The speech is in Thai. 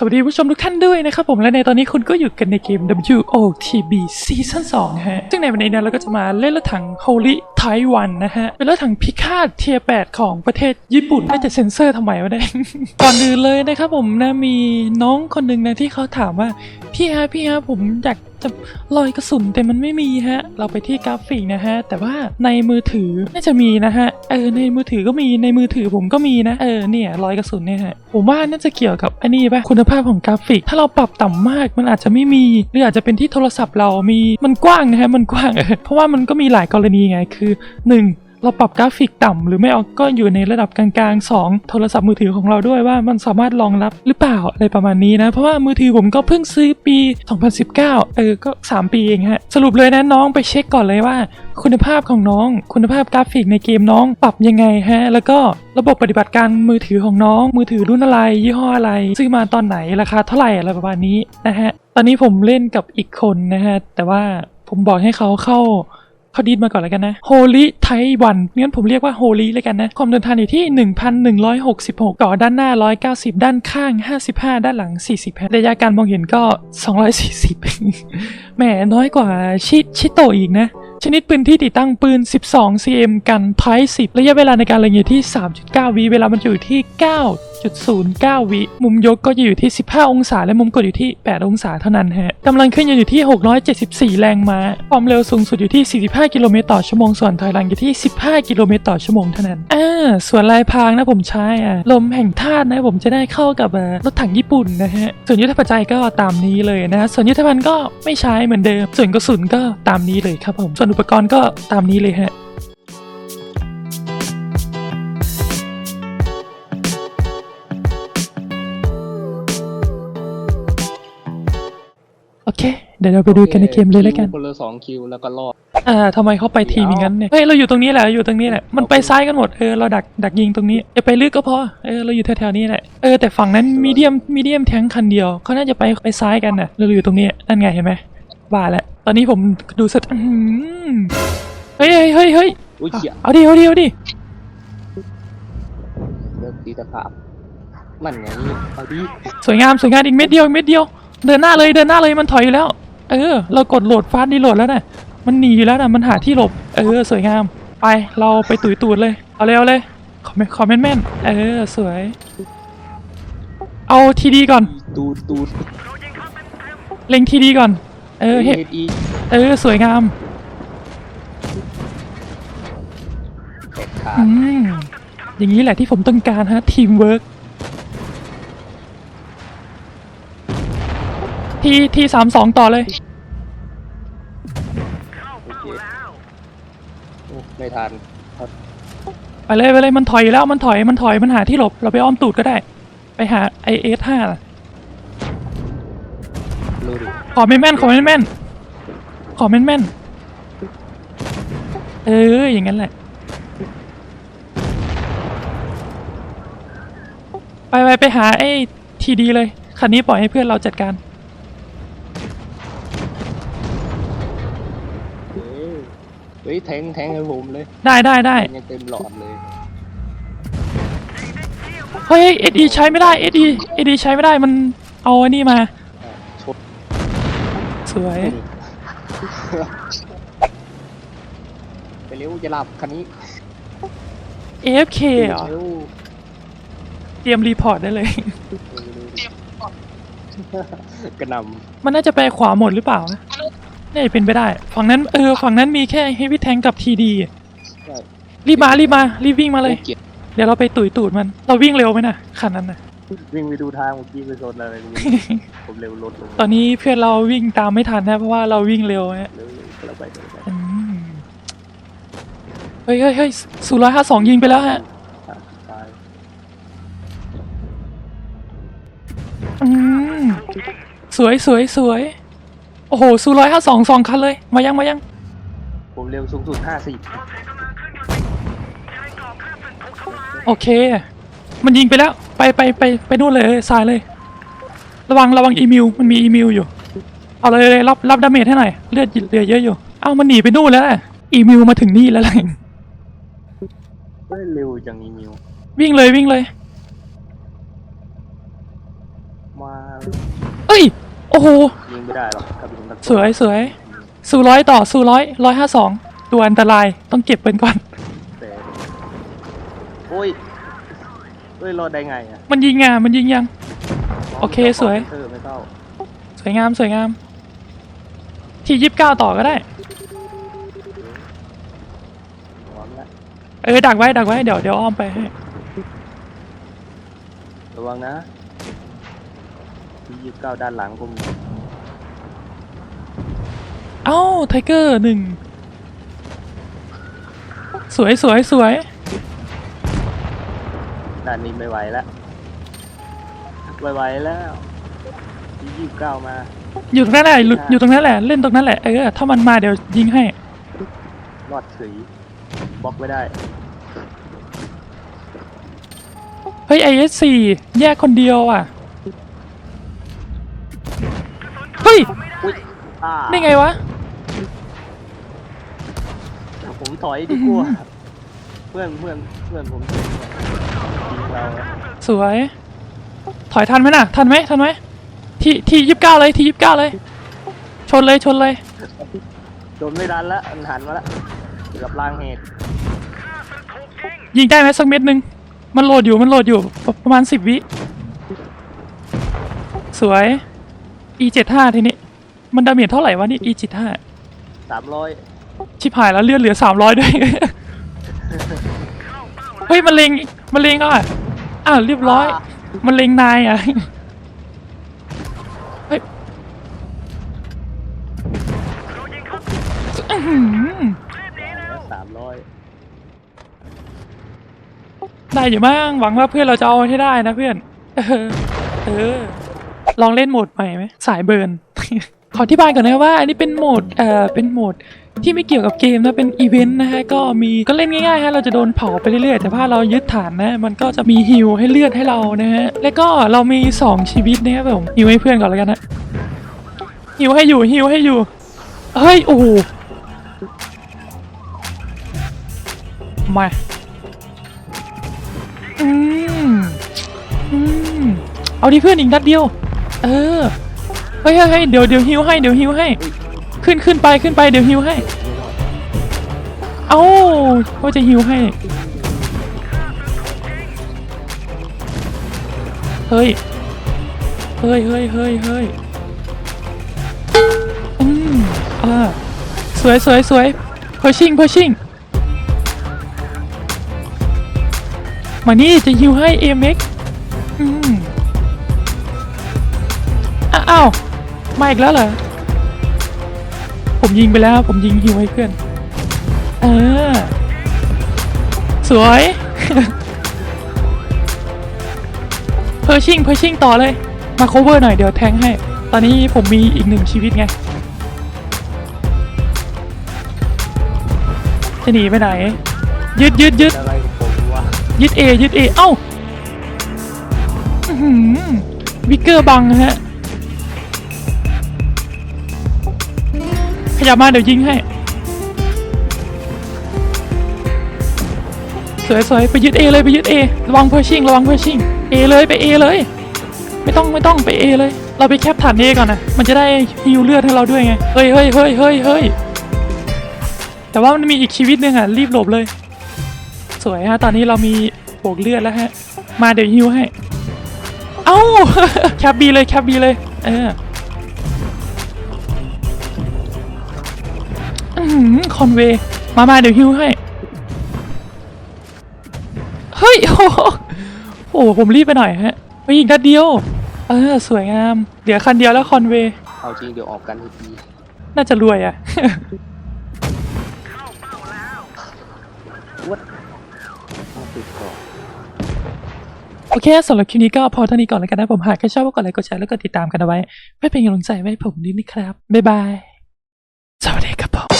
สวัสดีผู้ชมทุกท่านด้วยนะครับผมและในตอนนี้คุณก็อยู่กันในเกม WOTB Season 2 ฮะ ซึ่งในวันนี้เนี่ยเราก็จะมาเล่นรถถัง Holy Taiwan นะฮะ เป็นรถถังพิฆาตเทีย8ของประเทศญี่ปุ่นน่จะเซ็นเซอร์ทำไมวะเนี่ย ก่อนอื่นเลยนะครับผมนะมีน้องคนหนึ่งนะที่เขาถามว่า พี่ฮะพี่ฮะผมอยากจะลอยกระสุนแต่มันไม่มีฮะ เราไปที่กราฟิกนะฮะ แต่ว่าในมือถือน่าจะมีนะฮะ เออในมือถือก็มีในมือถือผมก็มีนะ เออเนี่ยรอยกระสุนเนี่ยฮะ ผมว่าน่าจะเกี่ยวกับอันนี้ป่ะคุณภาพของกราฟิก ถ้าเราปรับต่ำมากมันอาจจะไม่มี หรืออาจจะเป็นที่โทรศัพท์เรามีมันกว้างนะฮะมันกว้าง เพราะว่ามันก็มีหลายกรณีไงคือหนึ่งเราปรับกราฟิกต่ำหรือไม่เอาก็อยู่ในระดับกลางๆ 2 โทรศัพท์มือถือของเราด้วยว่ามันสามารถรองรับหรือเปล่าอะไรประมาณนี้นะ เพราะว่ามือถือผมก็เพิ่งซื้อปี 2019 เออก็ 3 ปีเองฮะ สรุปเลยนะน้องไปเช็คก่อนเลยว่า คุณภาพของน้อง คุณภาพกราฟิกในเกมน้องปรับยังไงฮะ แล้วก็ระบบปฏิบัติการมือถือของน้อง มือถือรุ่นอะไร ยี่ห้ออะไร ซื้อมาตอนไหนราคาเท่าไหร่อะไรประมาณนี้นะฮะ ตอนนี้ผมเล่นกับอีกคนนะฮะแต่ว่าผมบอกให้เขาเข้า เขาดีดมาก่อนแล้วกันนะ Holy ไทวันงั้นผมเรียกว่า Holy เลยกันนะความเดินทางอยู่ที่ 1,166ต่อด้านหน้า 190 ด้านข้าง 55 ด้านหลัง 40ระยะการมองเห็นก็ 240 แหมน้อยกว่าชิชิโตอีกนะชนิดปืนที่ติดตั้งปืน 12 cm กันไพ10 ระยะเวลาในการเล็งอยู่ที่ 3.9 วิเวลามันจะอยู่ที่ 9.09 วิมุมยกก็จะอยู่ที่ 15 องศา และมุมกดอยู่ที่ 8 องศาเท่านั้นฮะกำลังเคลื่อนอยู่ที่ 674 แรงม้าความเร็วสูงสุดอยู่ที่ 45 กิโลเมตรต่อชั่วโมงส่วนถอยหลังอยู่ที่ 15 กิโลเมตรต่อชั่วโมงเท่านั้นอ่าส่วนลายพรางนะผมใช้อะลมแห่งธาตุนะผมจะได้เข้ากับรถถังญี่ปุ่นนะฮะส่วนยุทธปัจจัยก็ตามนี้เลยนะส่วนยุทธภัณฑ์ก็ไม่ใช้เหมือนเดิม ส่วนกระสุนก็ตามนี้เลยครับผมส่วนอุปกรณ์ก็ตามนี้เลยฮะ โอเค เดี๋ยวเราไปดูกันในเกมเลยแล้วกันคนละสองคิวแล้วก็รอดอ่าทำไมเขาไปทีมอย่างนั้นเนี่ยเฮ้ยเราอยู่ตรงนี้แหละอยู่ตรงนี้แหละมันไปซ้ายกันหมดเออเราดักดักยิงตรงนี้อย่าไปลึกก็พอเออเราอยู่แถวๆนี้แหละเออแต่ฝั่งนั้นมีเดียมมีเดียมแทงคันเดียวเขาน่าจะไปไปซ้ายกันน่ะเราอยู่ตรงนี้นั่นไงเห็นไหมว่าแล้วตอนนี้ผมดูสถอื้อหือเฮ้ยเฮ้ยเฮ้ยเฮ้ยอุ้ยเขียเอาดิเอาดิเอาดิเริ่มตีตะขาบมันไงเอาดิสวยงามสวยงามอีกเม็ดเดียวอีกเม็ดเดียว เดินหน้าเลยเดินหน้าเลยมันถอยอยู่แล้ว เออ เรากดโหลดฟาสต์ดีโหลดแล้วน่ะมันหนีอยู่แล้วน่ะมันหาที่หลบ เออ สวยงาม ไปเราไปตุยตูดเลย เอาเลยเอาเลยขอแม่ขอแม่นแม่นๆเออ สวย เอาทีดีก่อน ตูดตูดเล็งทีดีก่อน เออเห็นอีเออ สวยงามเด็ดขาดอืมอย่างนี้แหละที่ผมต้องการฮะทีมเวิร์ก ทีทีสามสองต่อเลย โอเคโอ้ไม่ทันครับไปเลยไปเลยมันถอยอยู่แล้วมันถอยมันถอยมันหาที่หลบเราไปอ้อมตูดก็ได้ ไปหาไอเอสห้ารู้ดิขอแม่นแม่นๆขอแม่นแม่นๆขอแม่นแม่นๆเอออย่างนั้นแหละ ไปไปไปหาไอ้ทีดีเลยคันนี้ปล่อยให้เพื่อนเราจัดการ เฮ้ยแทงแทงให้ผมเลยได้ได้ได้ยังเต็มหลอดเลยเฮ้ยเอ็ดีใช้ไม่ได้เอ็ดีเอ็ดีใช้ไม่ได้มันเอาอันนี้มาอะชดสวยไปเร็วจะหลับคันนี้ AFK เหรอเร็วเตรียมรีพอร์ตได้เลยกระหนมันน่าจะไปขวาหมดหรือเปล่านะ น่าจะเป็นไปได้ ฝั่งนั้นเออฝั่งนั้นมีแค่เฮฟวี่แทงกับทีดีำใช่ รีบมารีบมารีบวิ่งมาเลยโอ้เกลียดเดี๋ยวเราไปตุยตูดมัน เราวิ่งเร็วไหมนะคันนั้นนะวิ่งไปดูทางเมื่อกี้ไปโซนอะไรไม่รู้ ผมเร็วรถลงตอนนี้เพื่อนเราวิ่งตามไม่ทันนะเพราะว่าเราวิ่งเร็วฮะเร็วๆเราไปเราไปอืมเฮ้ยเฮ้ยเฮ้ยสูร้อยห้าสองยิงไปแล้วฮะอะตายอืมสวยสวยสวย โอ้โหสูร้อยห้าสองสองคันเลย มายังมายัง ผมเร็วสูงสุดห้าสิบโอเค มันยิงไปแล้ว ไปไปไปไปนู่นเลยซ้ายเลย ระวังระวังอีมิวมันมีอีมิวอยู่ เอาเลยเลยรับรับดาเมจให้หน่อย เลือดเหลือเยอะอยู่ เอ้ามันหนีไปนู่นแล้วแหละอีมิวมาถึงนี่แล้วแหละเฮ้ยเร็วจังอีมิว วิ่งเลยวิ่งเลย มามาเอ้ย โอ้โห ยิงไม่ได้หรอกถ้าเป็นนัก สวยสวยสู้ร้อยต่อสู้ร้อยร้อยห้าสองตัวอันตรายต้องเก็บเป็นก่อนแต่โอ้ยเฮ้ยรอดได้ไงอะมันยิงอะมันยิงยัง โอเคสวย เออไม่เข้าสวยงามสวยงาม ที่ยี่สิบเก้าต่อก็ได้หวังละเออดักไว้ดักไว้เดี๋ยวเดี๋ยวอ้อมไปให้ระวังนะที่ยี่สิบเก้าด้านหลังผม เอ้าไทเกอร์หนึ่งสวยสวยสวยด้านนี้ไม่ไหวแล้วไม่ไหวแล้วที่ยี่สิบเก้ามา อยู่ตรงนั้นแหละอยู่อยู่ตรงนั้นแหละเล่นตรงนั้นแหละเออถ้ามันมาเดี๋ยวยิงให้รอดเฉยบล็อกไม่ได้เฮ้ยไอเอสสี่แยกคนเดียวอะเฮ้ยอุ้ยอ่า นี่ไงวะ ผมถอยดีกว่าเพื่อนเพื่อนเพื่อนผมยิงเราอะสวย ถอยทันไหมน่ะ ทันไหมทันไหมที่ที่ยี่สิบเก้าเลยที่ยี่สิบเก้าเลย ชนเลยชนเลยโดนไม่ดันละมันหันมาละเกือบล่างเหตุยิงได้ไหมสักเม็ดหนึ่งมันโหลดอยู่มันโหลดอยู่ประประมาณสิบวิสวย e เจ็ดห้าทีนี้ มันดาเมจเท่าไหร่วะนี่ e เจ็ดห้าสามร้อย ชิบหายแล้วเลือดเหลือสามร้อยด้วย เฮ้ยมันเลงมันเลงอะอ้าวเรียบร้อยมันเลงนายอะเฮ้ยอื้อหือสามร้อยได้อยู่มั้งหวังว่าเพื่อนเราจะเอาให้ได้นะเพื่อน เออเออ ลองเล่นโหมดใหม่ไหมสายเบิร์น ขออธิบายก่อนนะว่า อันนี้เป็นโหมดเอ่อเป็นโหมด ที่ไม่เกี่ยวกับเกมนะเป็นอีเวนต์นะฮะก็มีก็เล่นง่ายๆฮะเราจะโดนเผาไปเรื่อยๆ แต่ถ้าเรายึดฐานนะ มันก็จะมีฮิวให้เลือดให้เรานะฮะแล้วก็เรามีสองชีวิตนะครับผมฮิวให้เพื่อนก่อนแล้วกันนะฮิวให้อยู่ฮิวให้อยู่เฮ้ยโอ้โหมาอืมอืมเอาดิเพื่อนอีกนัดเดียว เออเฮ้ยเฮ้ยเดี๋ยวเดี๋ยวฮิวให้เดี๋ยวฮิวให้ ขึ้นขึ้นไปขึ้นไปเดี๋ยวฮิวให้ เอ้าว่าจะฮิวให้ เฮ้ย เฮ้ยเฮ้ยเฮ้ยเฮ้ยอืมอ่าสวยสวยสวยเพอชิงเพอชิงมานี่จะฮิวให้เอเม็กอืมอ้าอ้าวมาอีกแล้วเหรอ ผมยิงไปแล้ว ผมยิงฮิวให้เพื่อน เออ สวยเพอร์ชิงเพอร์ชิงต่อเลย มา cover หน่อยเดี๋ยวแทงให้ ตอนนี้ผมมีอีกหนึ่งชีวิตไง จะหนีไปไหน ยึดยึดยึดอะไรกับผมวะยึดเอยึดเอเอ้าวิกเกอร์บังฮะ ขยับมาเดี๋ยวยิงให้ สวยสวยไปยึดเอเลยไปยึดเอระวังเพอร์ชิงระวังเพอร์ชิงเอเลยไปเอเลย ไม่ต้องไม่ต้องไปเอเลย เราไปแคปฐานเอก่อนนะมันจะได้ฮิวเลือดให้เราด้วยไง เฮ้ยเฮ้ยเฮ้ยเฮ้ยเฮ้ยแต่ว่ามันมีอีกชีวิตหนึ่งอะรีบหลบเลย สวยฮะตอนนี้เรามีโบกเลือดแล้วฮะ มาเดี๋ยวฮิวให้ เอ้าแคปบีเลยแคปบีเลย เออ คอนเวย์มามาเดี๋ยวฮิวให้ เฮ้ยโอ้โหโอ้โหผมรีบไปหน่อยฮะไปอีกนัดเดียว เออ สวยงาม เดี๋ยวคันเดียวแล้วคอนเวย์เอาจริงเดี๋ยวออกกันทีน่าจะรวยอะวัดมาติดก่อนโอเคสำหรับคลิปนี้ก็พอเท่านี้ก่อนแล้วกันนะผมหากใครชอบก็กดไลค์กดแชร์แล้วก็ติดตามกันเอาไว้ไม่เป็นกำลังใจไว้ให้ผมนิดนะครับ บ๊ายบาย สวัสดีครับผม